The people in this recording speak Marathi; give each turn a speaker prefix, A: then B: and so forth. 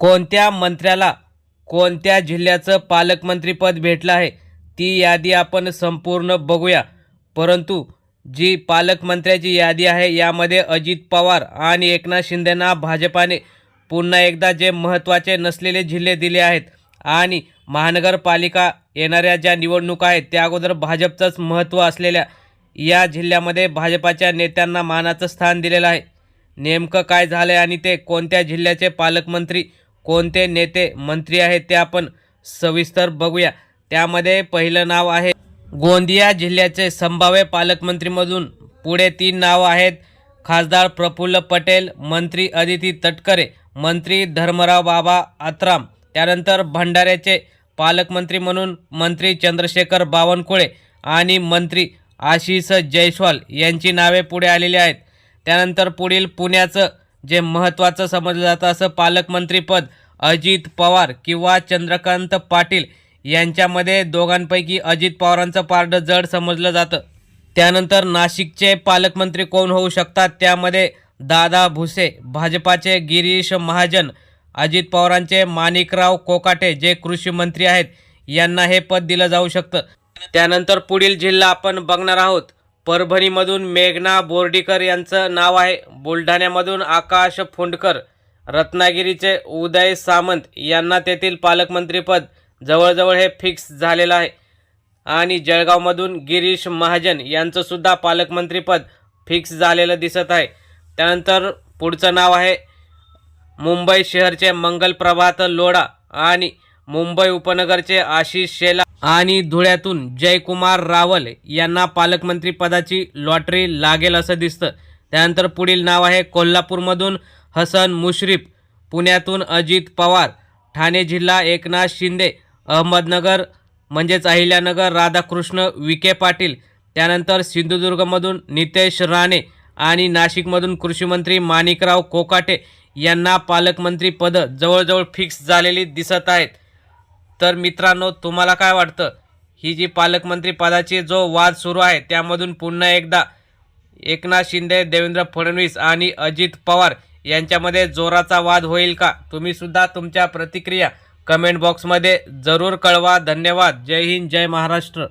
A: कोणत्या मंत्र्याला कोणत्या जिल्ह्याचं पालकमंत्रीपद भेटलं आहे? ती यादी आपण संपूर्ण बघूया. परंतु जी पालकमंत्र्याची यादी आहे यामध्ये अजित पवार आणि एकनाथ शिंदेना भाजपाने पुन्हा एकदा जे महत्त्वाचे नसलेले जिल्हे दिले आहेत आणि महानगरपालिका येणाऱ्या ज्या निवडणुका आहेत त्या अगोदर भाजपचंच महत्त्व असलेल्या या जिल्ह्यामध्ये भाजपाच्या नेत्यांना मानाचं स्थान दिलेलं आहे. नेमकं काय झालं आहे आणि ते कोणत्या जिल्ह्याचे पालकमंत्री कोणते नेते मंत्री आहेत ते आपण सविस्तर बघूया. त्यामध्ये पहिलं नाव आहे गोंदिया जिल्ह्याचे संभाव्य पालकमंत्रीमधून पुढे तीन नावं आहेत. खासदार प्रफुल्ल पटेल मंत्री अदिती तटकरे मंत्री धर्मराव बाबा आत्राम त्यानंतर भंडाऱ्याचे पालकमंत्री म्हणून मंत्री चंद्रशेखर बावनकुळे आणि मंत्री आशिष जयस्वाल यांची नावे पुढे आलेली आहेत. त्यानंतर पुढील पुण्याचं जे महत्त्वाचं समजलं जातं असं पालकमंत्रीपद अजित पवार किंवा चंद्रकांत पाटील यांच्यामध्ये दोघांपैकी अजित पवारांचं पारडं जड समजलं जातं. त्यानंतर नाशिकचे पालकमंत्री कोण होऊ शकतात? त्यामध्ये दादा भुसे भाजपाचे गिरीश महाजन अजित पवारांचे माणिकराव कोकाटे जे कृषी मंत्री आहेत यांना हे पद दिलं जाऊ शकतं. त्यानंतर पुढील जिल्हा आपण बघणार आहोत. परभणीमधून मेघना बोर्डीकर यांचं नाव आहे. बुलढाण्यामधून आकाश फोंडकर रत्नागिरीचे उदय सामंत यांना तेथील पालकमंत्रीपद जवळजवळ हे फिक्स झालेलं आहे. आणि जळगावमधून गिरीश महाजन यांचंसुद्धा पालकमंत्रीपद फिक्स झालेलं दिसत आहे. त्यानंतर पुढचं नाव आहे. मुंबई शहरचे मंगल प्रभात लोढा आणि मुंबई उपनगरचे आशिष शेला आणि धुळ्यातून जयकुमार रावल यांना पालकमंत्री पदाची लॉटरी लागेल असं दिसतं. त्यानंतर पुढील नाव आहे कोल्हापूरमधून हसन मुश्रीफ पुण्यातून अजित पवार ठाणे जिल्हा एकनाथ शिंदे अहमदनगर म्हणजेच अहिल्यानगर राधाकृष्ण विखे पाटील त्यानंतर सिंधुदुर्गमधून नितेश राणे आणि नाशिकमधून कृषीमंत्री माणिकराव कोकाटे यांना पालकमंत्री पद जवळजवळ फिक्स झालेली दिसत आहेत. तर मित्रांनो तुम्हाला काय वाटतं? ही जी पालकमंत्री पदाची जो वाद सुरू आहे त्यामधून पुन्हा एकदा एकनाथ शिंदे देवेंद्र फडणवीस आणि अजित पवार यांच्यामध्ये जोराचा वाद होईल का? तुम्हीसुद्धा तुमच्या प्रतिक्रिया कमेंट बॉक्समध्ये जरूर कळवा. धन्यवाद. जय हिंद जय महाराष्ट्र.